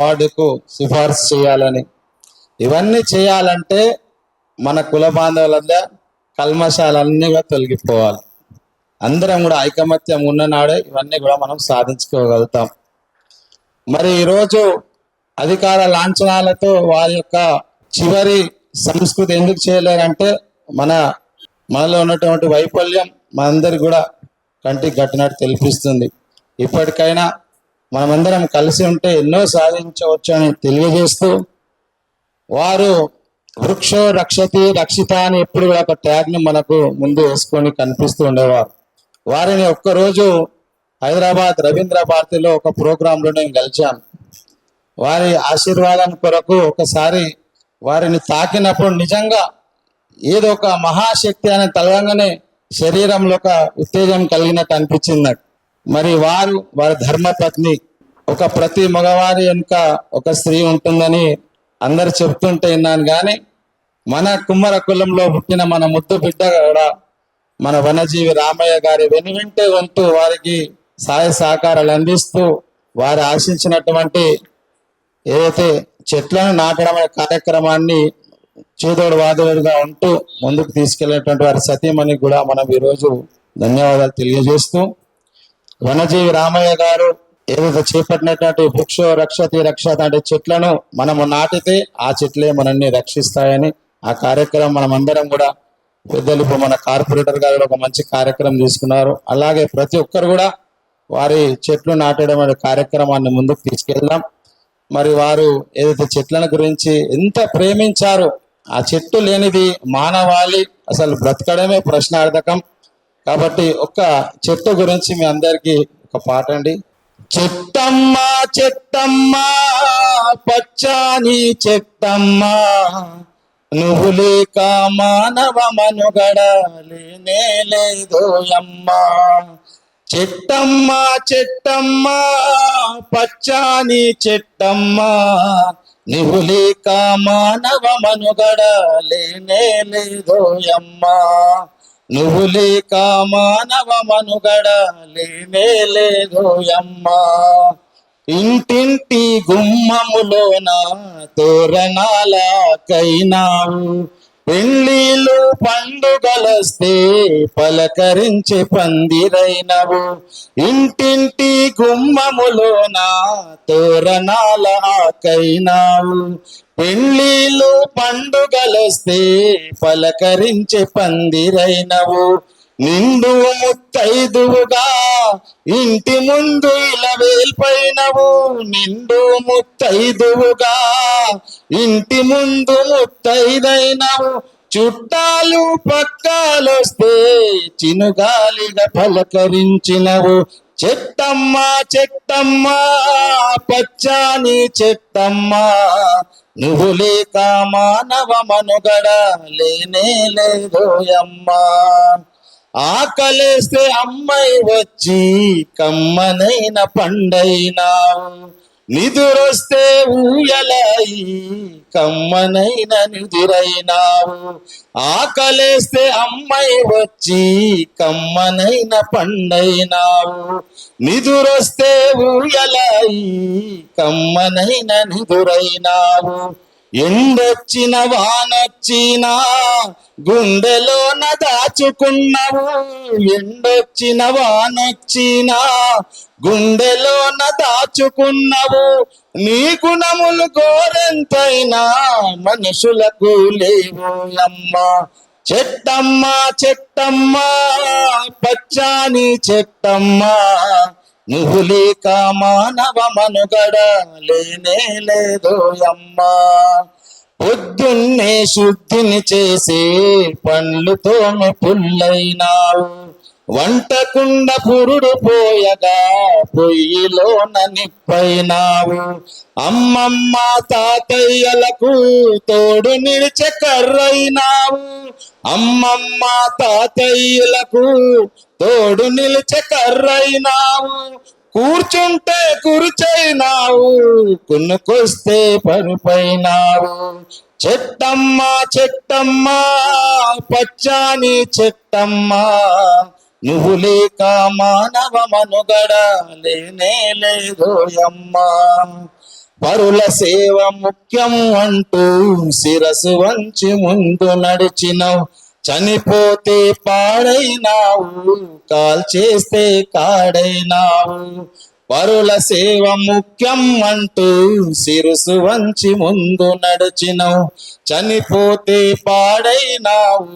వార్డుకు సిఫార్సు చేయాలని. ఇవన్నీ చేయాలంటే మన కుల బాంధవులంతా కల్మశాలన్నీ కూడా తొలగిపోవాలి. అందరం కూడా ఐకమత్యం ఉన్ననాడే ఇవన్నీ కూడా మనం సాధించుకోగలుగుతాం. మరి ఈరోజు అధికార లాంఛనాలతో వారి యొక్క చివరి సంస్కృతి ఎందుకు చేయలేరంటే మన మనలో ఉన్నటువంటి వైఫల్యం మనందరికి కూడా కంటికి కట్టినట్టు తెలిపిస్తుంది. ఇప్పటికైనా మనమందరం కలిసి ఉంటే ఎన్నో సాధించవచ్చు అని తెలియజేస్తూ వారు వృక్షో రక్షతి రక్షిత అని ఎప్పుడు కూడా ఒక ట్యాగ్ను మనకు ముందు వేసుకొని కనిపిస్తూ ఉండేవారు. వారిని ఒక్కరోజు హైదరాబాద్ రవీంద్ర భారతిలో ఒక ప్రోగ్రాంలో నేను కలిశాను వారి ఆశీర్వాదం కొరకు ఒకసారి వారిని తాకినప్పుడు నిజంగా ఏదో ఒక మహాశక్తి అనే తలవంగానే శరీరంలో ఒక ఉత్తేజం కలిగినట్టు అనిపించింది నాకు. మరి వారు వారి ధర్మపత్ని ఒక ప్రతి మగవారి వెనుక ఒక స్త్రీ ఉంటుందని అందరు చెప్తుంటే విన్నాను కానీ మన కుమ్మర కులంలో పుట్టిన మన ముద్దు బిడ్డ కూడా మన వనజీవి రామయ్య గారి వెనువింటే ఉంటూ వారికి సహాయ సహకారాలు అందిస్తూ వారు ఆశించినటువంటి ఏదైతే చెట్లను నాటడం అనే కార్యక్రమాన్ని చేదోడు వాదోడుగా ఉంటూ ముందుకు తీసుకెళ్ళేటువంటి వారి సతీమణి కూడా మనం ఈరోజు ధన్యవాదాలు తెలియజేస్తూ వనజీవి రామయ్య గారు ఏదైతే చేపట్టినటువంటి వృక్ష రక్షతి రక్షత అంటే చెట్లను మనము నాటితే ఆ చెట్లే మనల్ని రక్షిస్తాయని ఆ కార్యక్రమం మనం అందరం కూడా పెద్దలు మన కార్పొరేటర్ గారు ఒక మంచి కార్యక్రమం తీసుకున్నారు అలాగే ప్రతి ఒక్కరు కూడా వారి చెట్లు నాటడం అనే కార్యక్రమాన్ని ముందుకు తీసుకెళ్దాం. మరి వారు ఏదైతే చెట్లను గురించి ఎంత ప్రేమించారో ఆ చెట్టు లేనిది మానవాళి అసలు బ్రతకడమే ప్రశ్నార్థకం. కాబట్టి ఒక్క చెట్టు గురించి మీ అందరికి ఒక పాట అండి. చెట్టమ్మ చెట్టమ్మా పచ్చాని చెట్టమ్మా నువ్వు లేక మానవ మనుగడ లేనే లేదోయమ్మ చెట్టమ్మ చెట్టమ్మ పచ్చాని చెట్టమ్మ నువ్వు లేక మానవ మనుగడ లేనే లేదోయమ్మా నువ్వు లేక మానవ మనుగడ లేనే లేదోయమ్మా ఇంటింటి గుమ్మములోన తోరణాలకైనావు పెళ్ళిలు పండుగలస్తే పలకరించి పందిరైనవు. ఇంటింటి గుమ్మములోన తోరణాలకైనావు పెళ్ళిళ్ళు పండుగలొస్తే పలకరించి పందిరైనవు. నిండు ముత్తైదువుగా ఇంటి ముందు ఇలా వేల్పైనవు నిండు ముత్తైదువుగా ఇంటి ముందు ముత్తైదైనవు. చుట్టాలు పక్కాలొస్తే చినుగాలిగా పలకరించినవు. చెట్టమ్మా చెట్టమ్మా పచ్చాని చెట్టమ్మా నువ్వు లేక మానవ మనుగడ లేనే లేదోయమ్మా ఆకలేస్తే అమ్మాయి వచ్చి కమ్మనైన పండైనావు. నిదురొస్తే ఊయలై కమ్మనైన నిదురైనావు. ఆకలేస్తే అమ్మాయి వచ్చి కమ్మనైన పండైనావు. నిదురొస్తే ఊయలై కమ్మనైన నిదురైనావు. ఎండొచ్చిన వానొచ్చినా గుండెలోన దాచుకున్నావు. ఎండొచ్చిన వానొచ్చినా గుండెలోన దాచుకున్నావు. నీ గుణములు గోరెంతైనా మనుషులకు లేవు చెట్టమ్మా చెట్టమ్మా చెట్టమ్మ పచ్చాని చెట్టమ్మా. నువ్వు లేక మానవ మనుగడ లేనే లేదోయమ్మా పొద్దున్నే శుద్ధిని చేసే పండ్లుతోమి పుల్లైనావు. వంటకుండ పురుడు పోయగా పొయ్యిలోన నిప్పైనావు. అమ్మమ్మ తాతయ్యలకు తోడు నిలిచే కర్రైనావు. అమ్మమ్మ తాతయ్యలకు తోడు నిలిచే కర్రైనావు. కూర్చుంటే కురుచైనావు కొనుకొస్తే పరుపైనావు. చెట్టమ్మ చెట్టమ్మ పచ్చాని చెట్టమ్మ నువ్వు లేక మానవ మనుగడ లేనే లేదోయమ్మా పరుల సేవ ముఖ్యం అంటూ శిరసు వంచి ముందు నడిచినవు. చనిపోతే పాడైనావు కాల్ చేస్తే కాడైనావు. పరుల సేవ ముఖ్యం అంటూ సిరుసు వంచి ముందు నడిచినవు. చనిపోతే పాడైనావు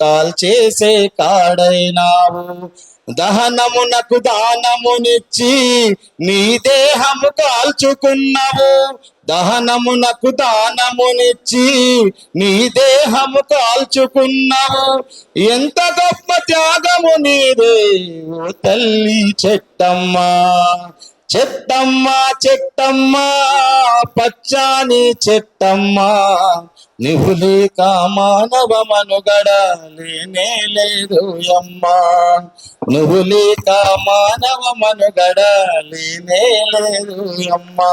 కాల్ చేసే కాడైనావు. దహనమునకు దానమునిచ్చి నీ దేహము కాల్చుకున్నావు. దహనమునకు దానమునిచ్చి నీ దేహము కాల్చుకున్నావు. ఎంత గొప్ప త్యాగము నీదే ఓ తల్లి చెట్టమ్మా. చెట్టమ్మా చెట్టమ్మా పచ్చాని చెట్టమ్మా నువ్వు లేక మానవ మనుగడ లేనే లేదు అమ్మా నువ్వు లేక మానవ మనుగడ లేనే లేదు అమ్మా